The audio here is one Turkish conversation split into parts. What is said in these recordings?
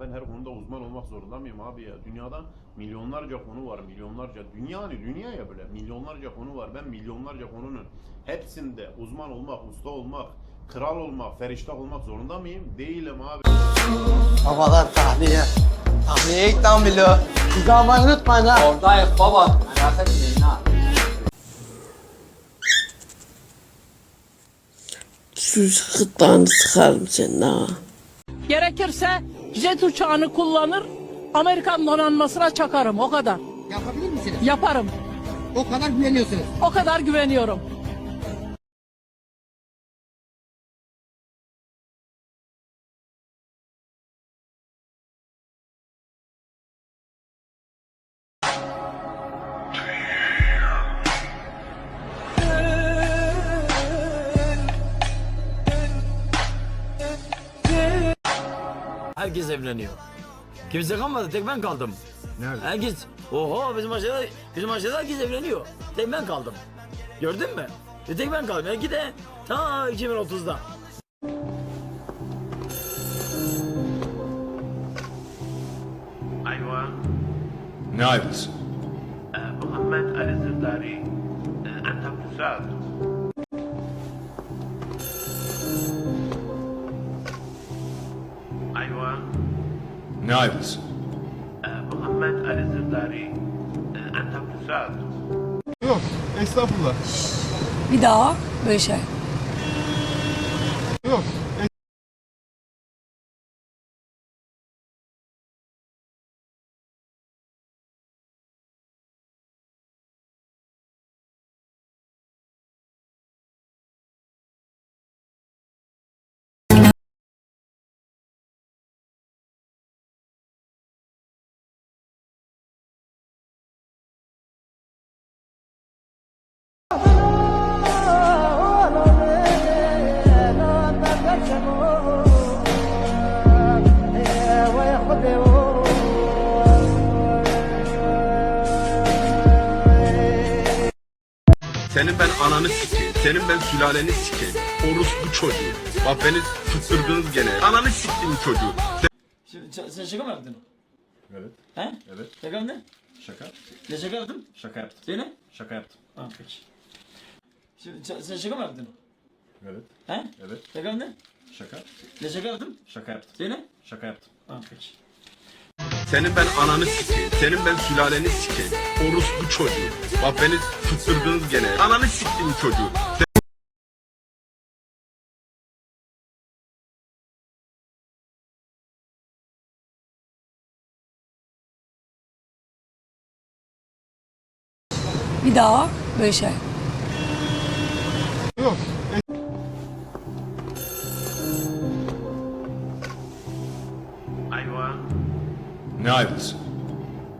ben her konuda uzman olmak zorunda mıyım abi ya? Dünyada milyonlarca konu var, milyonlarca. Dünya hani dünya ya böyle milyonlarca konu var. Ben milyonlarca konunun hepsinde uzman olmak, usta olmak, kral olmak, feriştah olmak zorunda mıyım? Değilim abi. Babalar tahliye. Tahliye ilk tam biliyor. Bizi almayı unutmayın ha. Oradayız baba. Merak etmeyin ha. Şu gırtlağını sıkarım senin ha. Gerekirse jet uçağını kullanır, Amerikan donanmasına çakarım o kadar. Yapabilir misiniz? Yaparım. O kadar güveniyorsunuz. O kadar güveniyorum. Herkes evleniyor. Kimse kalmadı, tek ben kaldım. Nerede? Herkes, oho bizim aşağıda, bizim aşağıda herkes evleniyor. Tek ben kaldım. Gördün mü? E tek ben kaldım. Belki de ta 2030'da. Ayva. Ne ayvası? Ee, Muhammed Ali Zırdari. Anta ee, Pusat. Ayva. Ne ayvası? Ee, Muhammed Ali Zırdari. Ee, Anta Pusat. Yok, estağfurullah. Bir daha böyle şey. Yok, Senin ben ananı sikeyim. Senin ben sülaleni sikeyim. Orospu çocuğu. Bak beni tutturdunuz gene. Ananı siktim çocuğu. Sen, sen, sen şaka mı yaptın? Evet, He? evet. Şaka mı ne? Şaka. Ne şaka yaptın? Şaka yaptım. Söyle. Şaka yaptım. Ha peki. Sen, sen, sen şaka mı yaptın? Evet, He? evet. Şaka mı ne? Şaka. Ne şaka yaptın? Şaka yaptım. Söyle. Şaka yaptım. Ha peki. Senin ben ananı sikeyim. Senin ben sülaleni sikeyim. Orospu çocuğu. Bak beni tutturdunuz gene. Ananı siktim çocuğu. Bir daha böyle şey. Yok, نايلز.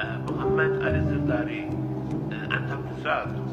آه، محمد الزرداري آه، أنت مساعد.